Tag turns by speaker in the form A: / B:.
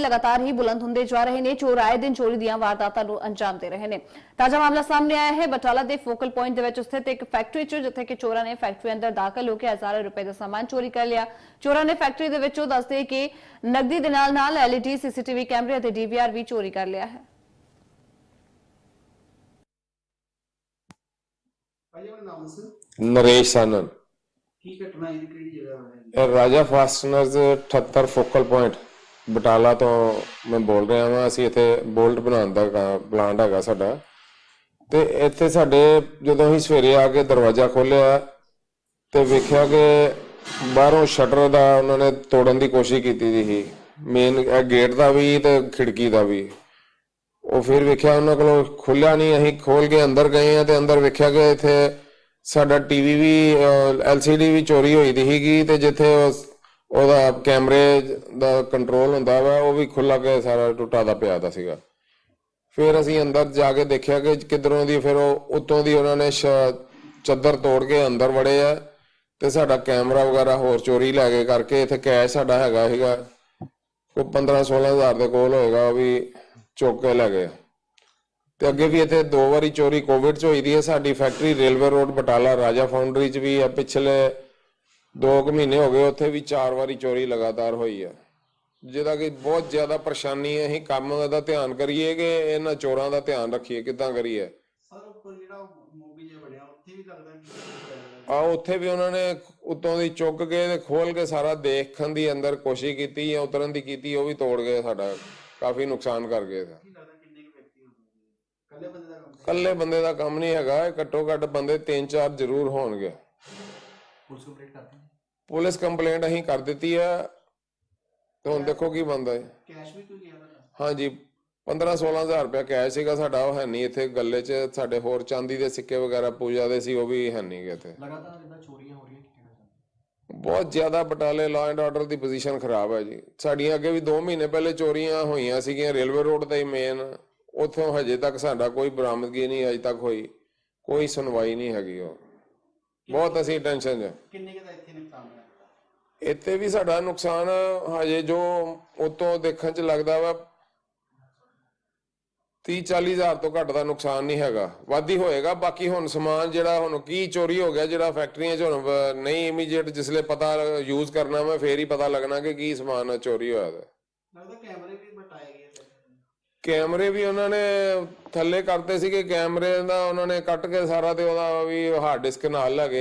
A: ਲਗਾਤਾਰ ਹੀ ਬੁਲੰਦ ਹੁੰਦੇ ਜਾ ਰਹੇ ਨੇ ਚੋਰ ਆਏ ਦਿਨ ਚੋਰੀ ਦੀਆਂ ਵਾਰਦਾਤਾਂ ਨੂੰ ਅੰਜਾਮ ਦੇ ਰਹੇ ਨੇ। ਤਾਜ਼ਾ ਮਾਮਲਾ ਸਾਹਮਣੇ ਆਇਆ ਹੈ। ਬਟਾਲਾ ਦੇ ਫੋਕਲ ਪੁਆਇੰਟ ਦੇ ਵਿੱਚ ਸਥਿਤ ਇੱਕ ਫੈਕਟਰੀ 'ਚ ਜਿੱਥੇ ਕਿ ਚੋਰਾਂ ਨੇ ਫੈਕਟਰੀ ਅੰਦਰ ਦਾਖਲ ਹੋ ਕੇ ਹਜ਼ਾਰਾਂ ਰੁਪਏ ਦਾ ਸਾਮਾਨ ਚੋਰੀ ਕਰ ਲਿਆ। ਚੋਰਾਂ ਨੇ ਫੈਕਟਰੀ ਦੇ ਵਿੱਚੋਂ ਦੱਸਦੇ ਕਿ ਨਕਦੀ ਦੇ ਨਾਲ ਨਾਲ ਐਲਈਡੀ ਸੀਸੀਟੀਵੀ ਕੈਮਰੇ ਅਤੇ ਡੀਵੀਆਰ ਵੀ ਚੋਰੀ ਕਰ ਲਿਆ ਹੈ।
B: ਭਾਈ ਆਪਣਾ ਨਾਮ ਦੱਸੋ।
C: ਨਰੇਸ਼ ਸਾਨਨ।
B: ਕੀ ਘਟਨਾ ਹੈ? ਕਿਹੜੀ ਜਗ੍ਹਾ ਹੈ?
C: ਰਾਜਾ ਫਾਸਟਨਰਸ 78 ਫੋਕਲ ਪੁਆਇੰਟ। ਬਟਾਲਾ ਤੋਂ ਮੈਂ ਬੋਲ ਰਿਹਾ ਹਾਂ ਅਸੀਂ ਇੱਥੇ ਬੋਲਟ ਬਣਾਉਣ ਦਾ ਪਲਾਂਟ ਹੈਗਾ ਸਾਡਾ। ਤੇ ਇੱਥੇ ਸਾਡੇ ਜਦੋਂ ਅਸੀਂ ਸਵੇਰੇ ਆ ਕੇ ਦਰਵਾਜ਼ਾ ਖੋਲ੍ਹਿਆ ਤੇ ਵੇਖਿਆ ਕਿ ਬਾਹਰੋਂ ਸ਼ਟਰ ਦਾ ਉਹਨਾਂ ਨੇ ਤੋੜਨ ਦੀ ਕੋਸ਼ਿਸ਼ ਕੀਤੀ ਸੀ। ਮੇਨ ਗੇਟ ਦਾ ਵੀ ਤੇ ਖਿੜਕੀ ਦਾ ਵੀ। ਉਹ ਫਿਰ ਵੇਖਿਆ ਉਹਨਾਂ ਕੋਲੋਂ ਖੁੱਲਿਆ ਨਹੀਂ, ਅਸੀਂ ਖੋਲ ਕੇ ਅੰਦਰ ਗਏ ਆ ਤੇ ਅੰਦਰ ਵੇਖਿਆ ਕਿ ਇੱਥੇ ਸਾਡਾ ਟੀਵੀ ਵੀ ਐਲਸੀਡੀ ਵੀ ਚੋਰੀ ਹੋਈ ਦੀ ਸੀਗੀ ਤੇ ਜਿੱਥੇ ਉਹਦਾ ਕੈਮਰੇ ਦਾ ਕੰਟਰੋਲ ਹੁੰਦਾ ਵਾ, ਉਹ ਵੀ ਖੁੱਲਾ ਕੇ ਸਾਰਾ ਟੁੱਟਾ ਦਾ ਪਿਆ ਦਾ ਸੀਗਾ। ਫਿਰ ਅਸੀਂ ਅੰਦਰ ਜਾ ਕੇ ਦੇਖਿਆ ਕਿ ਕਿਧਰੋਂ ਦੀ, ਫਿਰ ਉਹ ਉੱਤੋਂ ਦੀ ਉਹਨਾਂ ਨੇ ਸ਼- ਚੱਦਰ ਤੋੜ ਕੇ ਅੰਦਰ ਵੜੇ ਆ ਤੇ ਸਾਡਾ ਕੈਮਰਾ ਵਗੈਰਾ ਹੋਰ ਚੋਰੀ ਲੈ ਗਏ ਕਰਕੇ ਇੱਥੇ ਕੈਸ਼ ਸਾਡਾ ਹੈਗਾ ਸੀਗਾ। ਕੋਈ 15 16000 ਦੇ ਕੋਲ ਹੋਏਗਾ, ਉਹ ਵੀ ਚੁੱਕ ਕੇ ਲੈ ਗਏ। ਤੇ ਅੱਗੇ ਵੀ ਇੱਥੇ ਦੋ ਵਾਰੀ ਚੋਰੀ ਕੋਵਿਡ ਚ ਹੋਈ ਦੀ ਹੈ ਸਾਡੀ ਫੈਕਟਰੀ ਰੇਲਵੇ ਰੋਡ ਬਟਾਲਾ ਰਾਜਾ ਫਾਊਂਡਰੀ ਚ ਵੀ ਆ, ਪਿਛਲੇ 2 ਕੁ ਮਹੀਨੇ ਹੋ ਗਏ ਉੱਥੇ ਵੀ ਚਾਰ ਵਾਰੀ ਚੋਰੀ ਲਗਾਤਾਰ ਹੋਈ ਹੈ ਜਿਹਦਾ ਕਿ ਬਹੁਤ ਜ਼ਿਆਦਾ ਪਰੇਸ਼ਾਨੀ ਹੈ ਅਸੀਂ ਕੰਮ ਦਾ ਧਿਆਨ ਕਰੀਏ ਕਿ ਇਹਨਾਂ ਚੋਰਾਂ ਦਾ ਧਿਆਨ ਰੱਖੀਏ ਕਿੱਦਾਂ ਕਰੀਏ?
B: ਸਰ ਉੱਪਰ ਜਿਹੜਾ ਮੂਵੀ ਜਿਹਾ ਬਣਿਆ ਉੱਥੇ ਵੀ ਲੱਗਦਾ ਕਿ
C: ਆ ਉੱਥੇ ਵੀ ਉਹਨਾਂ ਨੇ ਉੱਤੋਂ ਦੀ ਚੁੱਕ ਕੇ ਤੇ ਖੋਲ ਕੇ ਸਾਰਾ ਦੇਖਣ ਦੀ ਅੰਦਰ ਕੋਸ਼ਿਸ਼ ਕੀਤੀ ਜਾਂ ਉਤਰਨ ਦੀ ਕੀਤੀ ਉਹ ਵੀ ਤੋੜ ਗਏ ਸਾਡਾ। ਕਾਫੀ ਨੁਕਸਾਨ ਕਰ ਗਏ
B: ਹੋਣਗੇ ਕੱਲੇ ਬੰਦੇ ਦਾ ਕੰਮ
C: ਦਾ ਨਹੀਂ ਹੈਗਾ ਇਹ ਘੱਟੋ ਘੱਟ ਬੰਦੇ ਤਿੰਨ ਚਾਰ ਜ਼ਰੂਰ ਹੋਣਗੇ।
B: ਪੁਲਿਸ ਕੰਪਲੀਟ ਕਰਦੇ ਨੇ
C: ਪੁਲਿਸ ਕੰਪਲੇਂਟ ਅਸੀਂ ਕਰ ਦਿੱਤੀ ਹੈ ਤੇ ਹੁਣ ਦੇਖੋ ਕੀ ਬੰਦਾ ਹੈ
B: ਕੈਸ਼ ਵੀ ਕੋਈ ਗਿਆ ਤੁਹਾਡਾ?
C: ਹਾਂਜੀ 15 16000 ਰੁਪਏ ਕੈਸ਼ ਸੀਗਾ ਸਾਡਾ ਉਹ ਹੈ ਨਹੀਂ ਇੱਥੇ ਗੱਲੇ 'ਚ। ਸਾਡੇ ਹੋਰ ਚਾਂਦੀ ਦੇ ਸਿੱਕੇ ਵਗੈਰਾ ਪੂਜਾ ਦੇ ਸੀ ਉਹ ਵੀ ਹੈ ਨਹੀਂ ਗੇ ਇੱਥੇ।
B: ਲਗਾਤਾਰ ਇਦਾਂ ਚੋਰੀਆਂ ਹੋ ਰਹੀਆਂ ਕੀ ਕਹਿਣਾ ਚਾਹੁੰਦੇ?
C: ਬਹੁਤ ਜ਼ਿਆਦਾ ਬਟਾਲੇ ਲਾਅ ਐਂਡ ਆਰਡਰ ਦੀ ਪੋਜੀਸ਼ਨ ਖਰਾਬ ਹੈ ਜੀ। ਸਾਡੀਆਂ ਅੱਗੇ ਵੀ 2 ਮਹੀਨੇ ਪਹਿਲੇ ਚੋਰੀਆਂ ਹੋਈਆਂ ਸੀਗੀਆਂ ਰੇਲਵੇ ਰੋਡ ਤੇ ਹੀ ਮੇਨ ਉੱਥੋਂ ਹਜੇ ਤੱਕ ਸਾਡਾ ਕੋਈ ਬਰਾਮਦਗੀ ਨਹੀਂ ਅਜੇ ਤੱਕ ਹੋਈ। ਕੋਈ ਸੁਣਵਾਈ ਨਹੀਂ ਹੈਗੀ ਉਹ। ਬਹੁਤ ਅਸੀਂ ਟੈਨਸ਼ਨ 'ਚ
B: ਕਿੰਨੇ ਕੁ ਦਾ ਇੱਥੇ ਨੁਕਸਾਨ ਹੋਇਆ?
C: ਇੱਥੇ ਵੀ ਸਾਡਾ ਨੁਕਸਾਨ ਹਜੇ ਜੋ ਉਤੋਂ ਦੇਖਣ 'ਚ ਲੱਗਦਾ ਵਾ 30 40 ਹਜ਼ਾਰ ਤੋਂ ਘੱਟ ਦਾ ਨੁਕਸਾਨ ਨਹੀਂ ਹੈਗਾ। ਵਾਧੀ ਹੋਏਗਾ ਬਾਕੀ ਹੁਣ ਸਮਾਨ ਜਿਹੜਾ ਹੁਣ ਕੀ ਚੋਰੀ ਹੋ ਗਿਆ ਜਿਹੜਾ ਫੈਕਟਰੀਆਂ 'ਚ ਹੁਣ ਵ- ਨਹੀਂ ਇਮੀਡੀਏਟ ਜਿਸਲੇ ਪਤਾ ਯੂਜ਼ ਕਰਨਾ ਵਾ ਫੇਰ ਹੀ ਪਤਾ ਲੱਗਣਾ ਕਿ ਕੀ ਸਮਾਨ ਚੋਰੀ ਹੋਇਆ ਦਾ
B: ਲੱਗਦਾ ਕੈਮਰੇ ਵੀ ਬਟਾਏ ਗਏ ਸੀ
C: ਕੈਮਰੇ ਵੀ ਉਹਨਾਂ ਨੇ ਥੱਲੇ ਕਰਤੇ ਸੀਗੇ ਕੈਮਰੇ ਦਾ ਉਹਨਾਂ ਨੇ ਕੱਟ ਕੇ ਸਾਰਾ ਤੇ ਉਹਦਾ ਵੀ ਹਾਰਡ ਡਿਸਕ ਨਾਲ ਲੈ ਗਏ।